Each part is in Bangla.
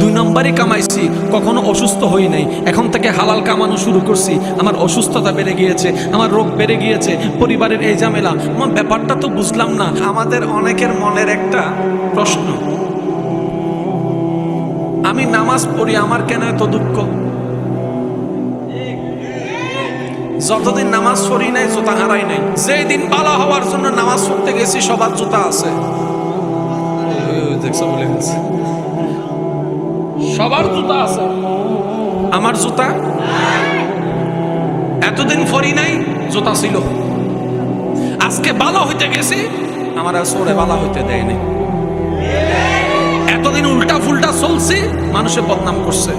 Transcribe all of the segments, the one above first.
দুই নম্বরই কামাইছি, কখনো অসুস্থ হই নাই। এখন থেকে হালাল কামানো শুরু করছি। আমার অসুস্থতা বেড়ে গিয়েছে, আমার রোগ বেড়ে গিয়েছে, পরিবারের এই ঝামেলা। আমার ব্যাপারটা তো বুঝলাম না। আমাদের অনেকের মনের একটা প্রশ্ন। আমি নামাজ পড়ি, আমার কেন এত দুঃখ? যতদিন নামাজ পড়ি নাই, জুতা হারাই নাই। যেই দিন বালা হওয়ার জন্য নামাজ পড়তে গেছি, সবার জুতা আছে। দেখছ বলে গেছে সবার জুতা আছে। আমার জুতা? এতদিন ফরি নাই, জুতা ছিল। আজকে ভালো হইতে গেছি, আমার আর সোরে ভালো হইতে দেয়নি এতদিন উল্টা ফুলটা চলছি, মানুষে বদনাম করছে।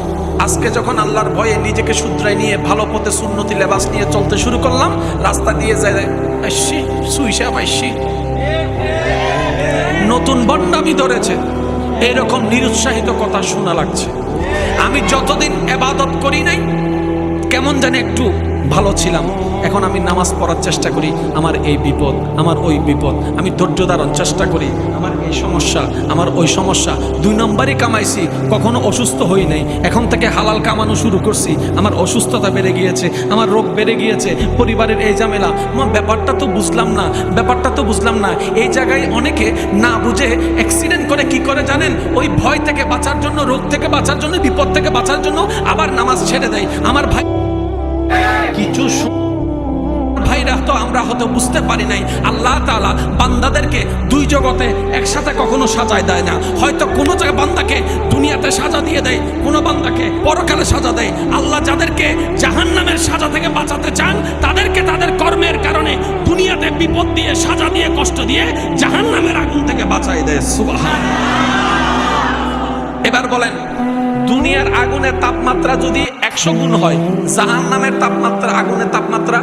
আজকে যখন আল্লাহর ভয়ে নিজেকে শুধরাই নিয়ে ভালো পথে সুন্নতি লেবাস নিয়ে চলতে শুরু করলাম, রাস্তা দিয়ে যায় আসছি সুইসা পাইছি নতুন বন্ডামি ধরেছে। এরকম নিরুৎসাহিত কথা শোনা লাগছে। আমি যতদিন এবাদত করি নাই কেমন জানি একটু ভালো ছিলাম। এখন আমি নামাজ পড়ার চেষ্টা করি। আমার এই বিপদ, আমার ওই বিপদ। আমি ধৈর্য ধারণ চেষ্টা করি। আমার এই সমস্যা, আমার ওই সমস্যা। দুই নম্বরই কামাইছি। কখনো অসুস্থ হই নাই। এখন থেকে হালাল কামানো শুরু করছি। আমার অসুস্থতা বেড়ে গিয়েছে। আমার রোগ বেড়ে গিয়েছে। পরিবারের এই ঝামেলা। আমার ব্যাপারটা তো বুঝলাম না। ব্যাপারটা তো বুঝলাম না। এই জায়গায় অনেকে না বুঝে অ্যাক্সিডেন্ট করে কি করে জানেন? ওই ভয় থেকে বাঁচার জন্য, রোগ থেকে বাঁচার জন্য, বিপদ থেকে বাঁচার জন্য আবার নামাজ ছেড়ে দেয়। আমার ভাই কিছু ভাইরা তো আমরা হয়তো বুঝতে পারি নাই। আল্লাহ তাআলা বান্দাদেরকে দুই জগতে একসাথে কখনো সাজায় দেয় না। হয়তো কোনো জায়গায় বান্দাকে দুনিয়াতে সাজা দিয়ে দেয়, কোনো বান্দাকে পরকালে সাজা দেয়। আল্লাহ যাদেরকে জাহান্নামের সাজা থেকে বাঁচাতে চান, তাদেরকে তাদের কর্মের কারণে দুনিয়াতে বিপদ দিয়ে, সাজা দিয়ে, কষ্ট দিয়ে জাহান্নামের আগুন থেকে বাঁচাই দেয়। সুবহান এবার বলেন দুনিয়ার আগুনের তাপমাত্রা যদি একশো গুণ হয় জাহান নামের তাপমাত্রা, আগুনের তাপমাত্রা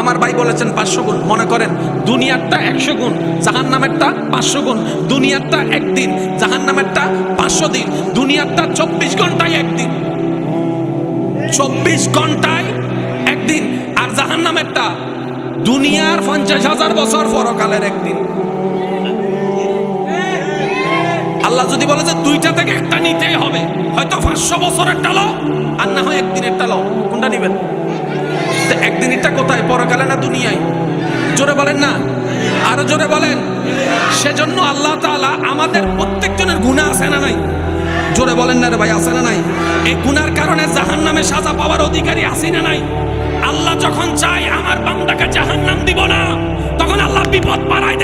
আমার ভাই বলেছেন পাঁচশো গুণ। মনে করেন, দুনিয়ারটা একশো গুণ জাহান নামেরটা পাঁচশো গুণ, দুনিয়ারটা একদিন জাহান নামেরটা পাঁচশো দিন, দুনিয়ারটা চব্বিশ ঘন্টায় একদিন। চব্বিশ ঘন্টায় একদিন, আর জাহান নামেরটা দুনিয়ার পঞ্চাশ হাজার বছর পরকালের একদিন। আল্লাহ যদি বলে যে দুইটা থেকে একটা নিতেই হবে, হয়তো পাঁচশো বছরের টালো আর না হয় একদিনের টালো কোনটা নিবেন? একদিনেরটা কোথায়? পরকালে না দুনিয়ায়? জোরে বলেন না। আরও জোরে বলেন। সেজন্য আল্লাহ তাআলা আমাদের প্রত্যেকজনের গুণা আছে না নাই? জোরে বলেন না রে ভাই, আছে না নাই? এই গুনার কারণে জাহান নামে সাজা পাওয়ার অধিকারী আছে না নাই? আল্লাহ যখন চাই আমার বান্দাকে জাহান নাম দিব না, তখন আল্লাহ বিপদ বাড়ায়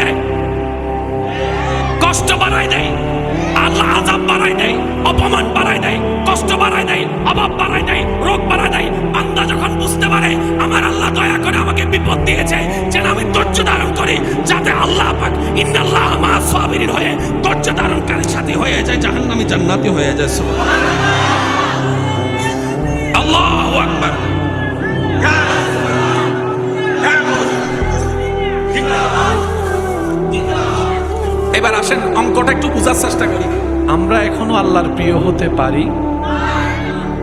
দেয় অভাব বাড়ায় দেয় রোগ বাড়ায় দেয় বান্দা যখন বুঝতে পারে, আমার আল্লাহ দয়া করে আমাকে বিপদ দিয়েছে, যেন আমি ধৈর্য ধারণ করি, যাতে আল্লাহ পাক ইন্নাল্লাহ মা সাবিরিন হয়ে ধৈর্য ধারণকারীর সাথে হয়ে যায়, জাহান্নামী জান্নাতি হয়ে যায়। আল্লাহু আকবার। এবার আসেন, অঙ্কটা একটু বোঝার চেষ্টা করি। আমরা এখনও আল্লাহর প্রিয় হতে পারি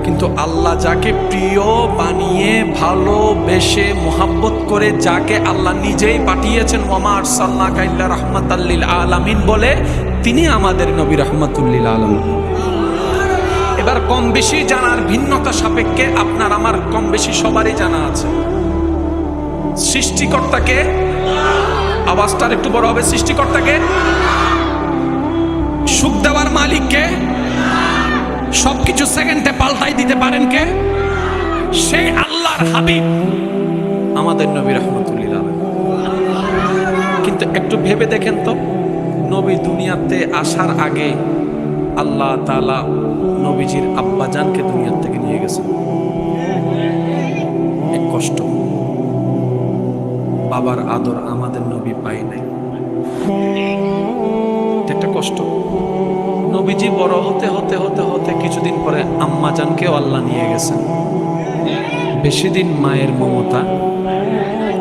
কিন্তু আল্লাহ যাকে প্রিয় বানিয়ে, ভালোবেসে, মোহাব্বত করে যাকে আল্লাহ নিজেই পাঠিয়েছেন ওমার সাল্লা কাইল্লা রহমত আল্লিল আলামিন বলে, তিনি আমাদের নবী রহমতুল্লিল আলম এবার কম বেশি জানার ভিন্নতা সাপেক্ষে আপনার আমার কম বেশি সবারই জানা আছে। সৃষ্টিকর্তাকে আওয়াজটার একটু বড় হবে, সৃষ্টিকর্তাকে সুখ দেওয়ার মালিককে সবকিছু সেকেন্ডে পাল্টাই দিতে পারেন কে? সেই আল্লাহর হাবিব। আমাদের নবী রহমতুল্লিল কিন্তু একটু ভেবে দেখেন তো, নবী দুনিয়াতে আসার আগে আল্লাহ তালা নবীজির আব্বাজানকে দুনিয়ার থেকে নিয়ে গেছেন। এক কষ্ট। বাবার আদর আমাদের নবী পাই নাই। একটা কষ্ট। নবীজি বড় হতে হতে হতে হতে কিছুদিন পরে আম্মাজানকেও আল্লাহ নিয়ে গেছেন। বেশি দিন মায়ের মমতা।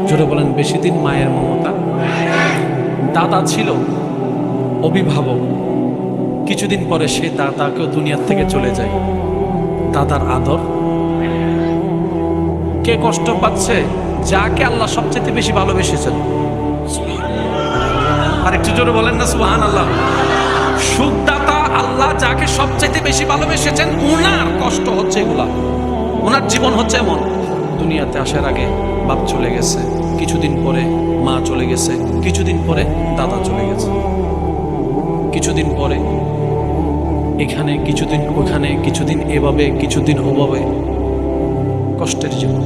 জোরে বলেন, বেশি দিন মায়ের মমতা। দাদা ছিল, অভিভাবক। কিছুদিন পরে সে দাদাকেও দুনিয়ার থেকে চলে যায়। দাদার আদর। কে কষ্ট পাচ্ছে? যাকে আল্লাহ সবচেয়ে বেশি ভালোবেসেছেন। আর একটু জোরে বলেন না সুবহান আল্লাহ সুখদাতা আল্লাহ যাকে সবচাইতে বেশি ভালোবেসেছেন ওনার কষ্ট হচ্ছে এগুলা। ওনার জীবন হচ্ছে এমন। দুনিয়াতে আসার আগে বাপ চলে গেছে, কিছুদিন পরে মা চলে গেছে, কিছুদিন পরে দাদা চলে গেছে। কিছুদিন পরে এখানে, কিছুদিন ওখানে, কিছুদিন এভাবে, কিছুদিন ওভাবে। কষ্টের জীবন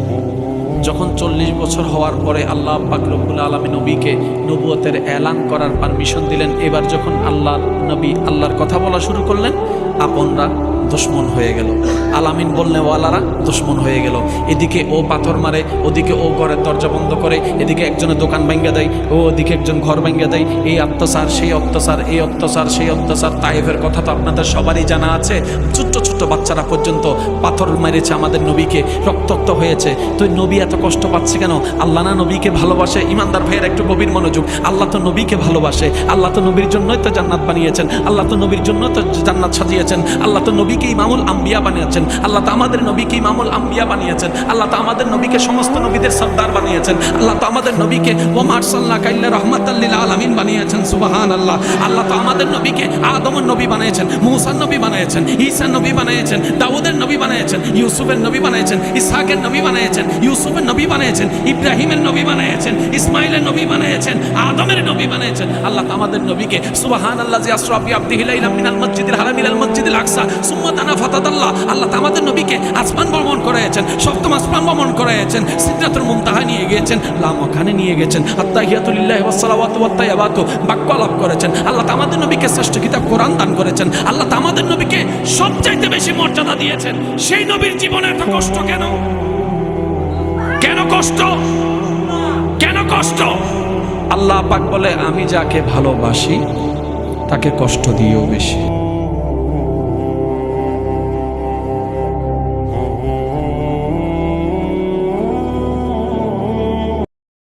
যখন চল্লিশ বছর হওয়ার পরে আল্লাহ পাকরবুল আলমী নবীকে নবুয়তের এলান করার পারমিশন দিলেন। এবার যখন আল্লাহ নবী আল্লাহর কথা বলা শুরু করলেন, আপনরা দুশ্মন হয়ে গেল। আলামিন বললে, ওয়ালারা, দুশ্মন হয়ে গেল। এদিকে ও পাথর মারে, ওদিকে ও ঘরের দরজা বন্ধ করে, এদিকে একজনের দোকান ভেঙ্গে দেয়, ও ওদিকে একজন ঘর ভেঙ্গে দেয়। এই অত্যাচার, সেই অত্যাচার, এই অত্যাচার, সেই অত্যাচার তাইফের কথা তো আপনাদের সবারই জানা আছে। ছোট্ট ছোট্ট বাচ্চারা পর্যন্ত পাথর মেরেছে আমাদের নবীকে, রক্তাক্ত হয়েছে। তো নবী এত কষ্ট পাচ্ছে কেন? আল্লাহ না নবীকে ভালোবাসে? ইমানদার ভাইয়ের একটু গভীর মনোযোগ। আল্লাহ তো নবীকে ভালোবাসে। আল্লাহ তো নবীর জন্যই তো জান্নাত বানিয়েছেন। আল্লাহ তো নবীর জন্য তো জান্নাত সাজিয়েছেন। আল্লাহ তো নবীকে ইমামুল আম্বিয়া বানিয়েছেন। আল্লাহ তো আমাদের নবীকে ইমামুল আম্বিয়া বানিয়েছেন। আল্লাহ তো আমাদের নবীকে সমস্ত নবীদের সর্দার বানিয়েছেন। আল্লাহ তো আমাদের নবীকে ও মার্সাল্লাহ কাইল্লা রহমাতাল্লিল আলামিন বানিয়েছেন। সুবাহান আল্লাহ আল্লাহ তো আমাদের নবীকে আদমের নবী বানিয়েছেন, মুসার নবী বানিয়েছেন, ঈসার নবী বানিয়েছেন, দাউদের নবী বানিয়েছেন, ইউসুফের নবী বানিয়েছেন, ইসহাকের নবী বানিয়েছেন, ইউসুফের নবী বানিয়েছেন, ইব্রাহিমের নবী বানিয়েছেন ইসমাইলের নবী বানিয়েছেন, আদমের নবী বানিয়েছেন। আল্লাহ তো আমাদের নবীকে সুবাহান আল্লাহ জি আসরাফি আব্দিহি লাইলাম মিনাল মসজিদিল হারাম ইলাল আকসা ফাতাদাল্লাহ। আল্লাহ আমাদের নবীকে আসমান ভ্রমণ করেছেন, সপ্তম আসমান ভ্রমণ সিদ্ধাতুল মুনতাহা নিয়ে গিয়েছেন লামখানে নিয়ে গেছেন সালাওয়াতু বাক্য লাভ করেছেন। আল্লাহ আমাদের নবীকে শ্রেষ্ঠ কিতাব কোরআন দান করেছেন। আল্লাহ আমাদের নবীকে সবচাইতে বেশি মর্যাদা দিয়েছেন। সেই নবীর জীবনে এত কষ্ট কেন? কেন কষ্ট? কেন কষ্ট? আল্লাহ পাক বলে, আমি যাকে ভালোবাসি, তাকে কষ্ট দিয়েও বেশি।